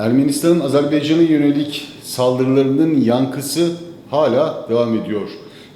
Ermenistan'ın Azerbaycan'a yönelik saldırılarının yankısı hala devam ediyor.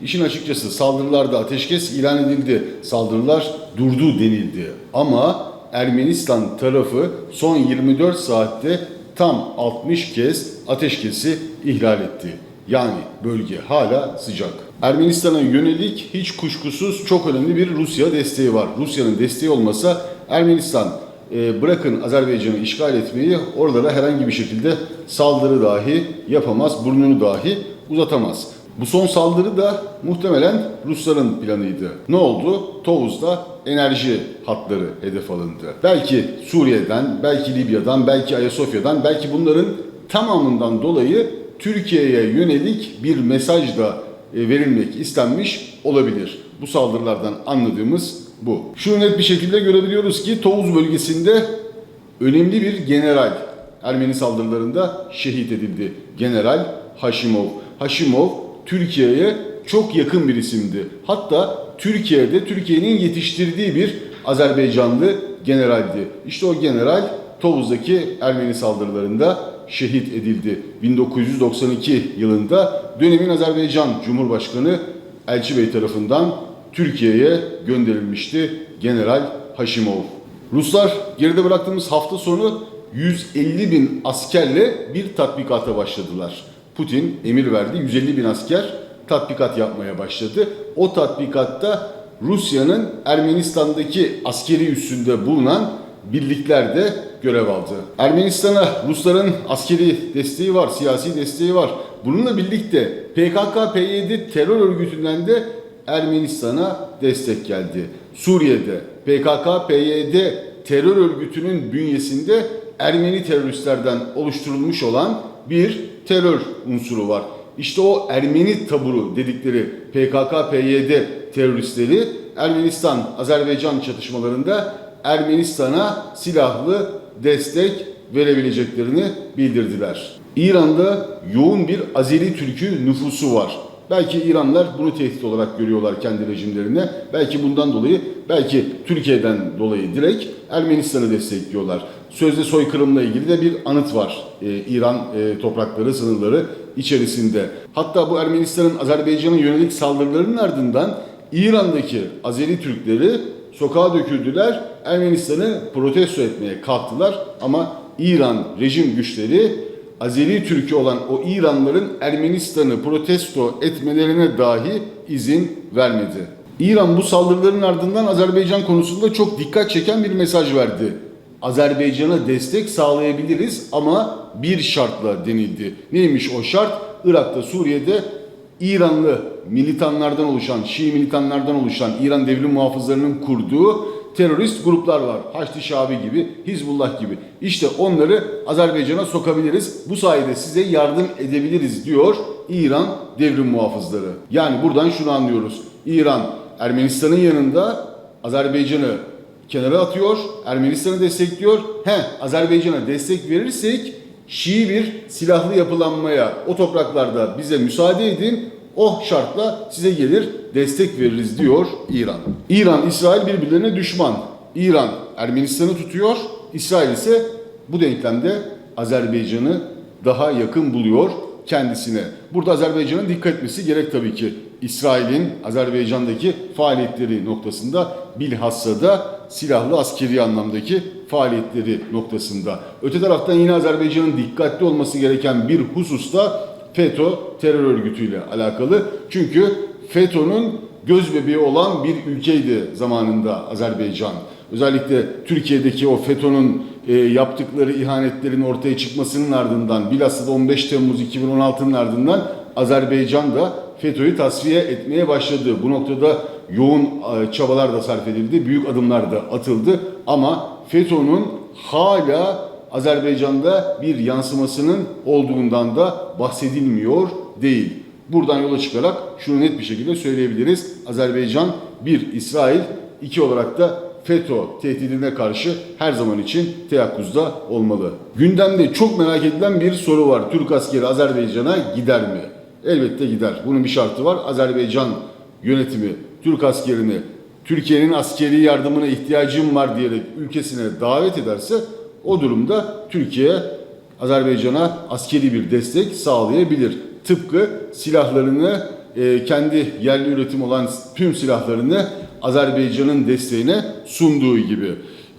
İşin açıkçası saldırılarda ateşkes ilan edildi, saldırılar durdu denildi. Ama Ermenistan tarafı son 24 saatte tam 60 kez ateşkesi ihlal etti. Yani bölge hala sıcak. Ermenistan'a yönelik hiç kuşkusuz çok önemli bir Rusya desteği var. Rusya'nın desteği olmasa Ermenistan e, bırakın Azerbaycan'ı işgal etmeyi oralara herhangi bir şekilde saldırı dahi yapamaz, burnunu dahi uzatamaz. Bu son saldırı da muhtemelen Rusların planıydı. Ne oldu? Tovuz'da enerji hatları hedef alındı. Belki Suriye'den, belki Libya'dan, belki Ayasofya'dan, belki bunların tamamından dolayı Türkiye'ye yönelik bir mesaj da e, verilmek istenmiş olabilir. Bu saldırılardan anladığımız bu. Şunu net bir şekilde görebiliyoruz ki Tovuz bölgesinde önemli bir general Ermeni saldırılarında şehit edildi. General Haşimov. Haşimov Türkiye'ye çok yakın bir isimdi. Hatta Türkiye'de Türkiye'nin yetiştirdiği bir Azerbaycanlı generaldi. İşte o general Tovuz'daki Ermeni saldırılarında şehit edildi. 1992 yılında dönemin Azerbaycan Cumhurbaşkanı Elçi Bey tarafından Türkiye'ye gönderilmişti General Haşimov. Ruslar geride bıraktığımız hafta sonu 150 bin askerle bir tatbikata başladılar. Putin emir verdi 150 bin asker tatbikat yapmaya başladı. O tatbikatta Rusya'nın Ermenistan'daki askeri üssünde bulunan birlikler de görev aldı. Ermenistan'a Rusların askeri desteği var, siyasi desteği var. Bununla birlikte PKK-PYD terör örgütünden de Ermenistan'a destek geldi. Suriye'de PKK-PYD terör örgütünün bünyesinde Ermeni teröristlerden oluşturulmuş olan bir terör unsuru var. İşte o Ermeni taburu dedikleri PKK-PYD teröristleri Ermenistan-Azerbaycan çatışmalarında Ermenistan'a silahlı destek verebileceklerini bildirdiler. İran'da yoğun bir Azeri Türk'ü nüfusu var. Belki İranlar bunu tehdit olarak görüyorlar kendi rejimlerine. Belki bundan dolayı, belki Türkiye'den dolayı direkt Ermenistan'ı destekliyorlar. Sözde soykırımla ilgili de bir anıt var ee, İran e, toprakları, sınırları içerisinde. Hatta bu Ermenistan'ın Azerbaycan'a yönelik saldırılarının ardından İran'daki Azeri Türkleri sokağa döküldüler. Ermenistan'ı protesto etmeye kalktılar ama İran rejim güçleri Azeri Türk'ü olan o İranlıların Ermenistan'ı protesto etmelerine dahi izin vermedi. İran bu saldırıların ardından Azerbaycan konusunda çok dikkat çeken bir mesaj verdi. Azerbaycan'a destek sağlayabiliriz ama bir şartla denildi. Neymiş o şart? Irak'ta, Suriye'de İranlı militanlardan oluşan, Şii militanlardan oluşan İran devrim muhafızlarının kurduğu terörist gruplar var. Haçlı Şabi gibi, Hizbullah gibi. İşte onları Azerbaycan'a sokabiliriz. Bu sayede size yardım edebiliriz diyor İran devrim muhafızları. Yani buradan şunu anlıyoruz. İran Ermenistan'ın yanında Azerbaycan'ı kenara atıyor, Ermenistan'ı destekliyor. He, Azerbaycan'a destek verirsek Şii bir silahlı yapılanmaya o topraklarda bize müsaade edin. O şartla size gelir destek veririz diyor İran. İran, İsrail birbirlerine düşman. İran Ermenistan'ı tutuyor. İsrail ise bu denklemde Azerbaycan'ı daha yakın buluyor kendisine. Burada Azerbaycan'ın dikkat etmesi gerek tabii ki. İsrail'in Azerbaycan'daki faaliyetleri noktasında bilhassa da silahlı askeri anlamdaki faaliyetleri noktasında. Öte taraftan yine Azerbaycan'ın dikkatli olması gereken bir hususta FETÖ terör örgütüyle alakalı. Çünkü FETÖ'nün göz bebeği olan bir ülkeydi zamanında Azerbaycan. Özellikle Türkiye'deki o FETÖ'nün e, yaptıkları ihanetlerin ortaya çıkmasının ardından bilhassa da 15 Temmuz 2016'nın ardından Azerbaycan da FETÖ'yü tasfiye etmeye başladı. Bu noktada yoğun e, çabalar da sarf edildi, büyük adımlar da atıldı ama FETÖ'nün hala Azerbaycan'da bir yansımasının olduğundan da bahsedilmiyor değil. Buradan yola çıkarak şunu net bir şekilde söyleyebiliriz. Azerbaycan bir İsrail, iki olarak da FETÖ tehdidine karşı her zaman için teyakkuzda olmalı. Gündemde çok merak edilen bir soru var. Türk askeri Azerbaycan'a gider mi? Elbette gider. Bunun bir şartı var. Azerbaycan yönetimi Türk askerini Türkiye'nin askeri yardımına ihtiyacım var diyerek ülkesine davet ederse o durumda Türkiye Azerbaycan'a askeri bir destek sağlayabilir. Tıpkı silahlarını e, kendi yerli üretim olan tüm silahlarını Azerbaycan'ın desteğine sunduğu gibi.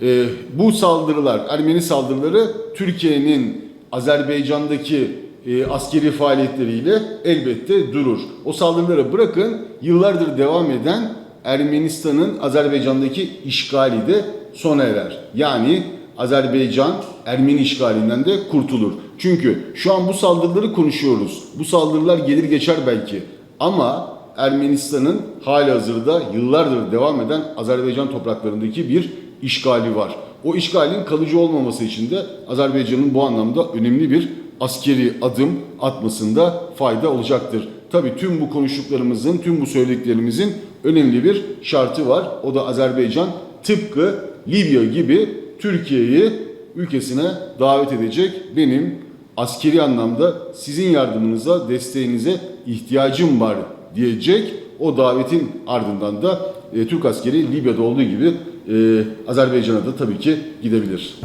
E, bu saldırılar, Ermeni saldırıları Türkiye'nin Azerbaycan'daki e, askeri faaliyetleriyle elbette durur. O saldırıları bırakın yıllardır devam eden Ermenistan'ın Azerbaycan'daki işgali de sona erer. Yani Azerbaycan Ermeni işgalinden de kurtulur. Çünkü şu an bu saldırıları konuşuyoruz. Bu saldırılar gelir geçer belki. Ama Ermenistan'ın hali hazırda yıllardır devam eden Azerbaycan topraklarındaki bir işgali var. O işgalin kalıcı olmaması için de Azerbaycan'ın bu anlamda önemli bir askeri adım atmasında fayda olacaktır. Tabii tüm bu konuştuklarımızın, tüm bu söylediklerimizin önemli bir şartı var. O da Azerbaycan tıpkı Libya gibi Türkiye'yi ülkesine davet edecek. Benim askeri anlamda sizin yardımınıza, desteğinize ihtiyacım var diyecek. O davetin ardından da e, Türk askeri Libya'da olduğu gibi e, Azerbaycan'a da tabii ki gidebilir.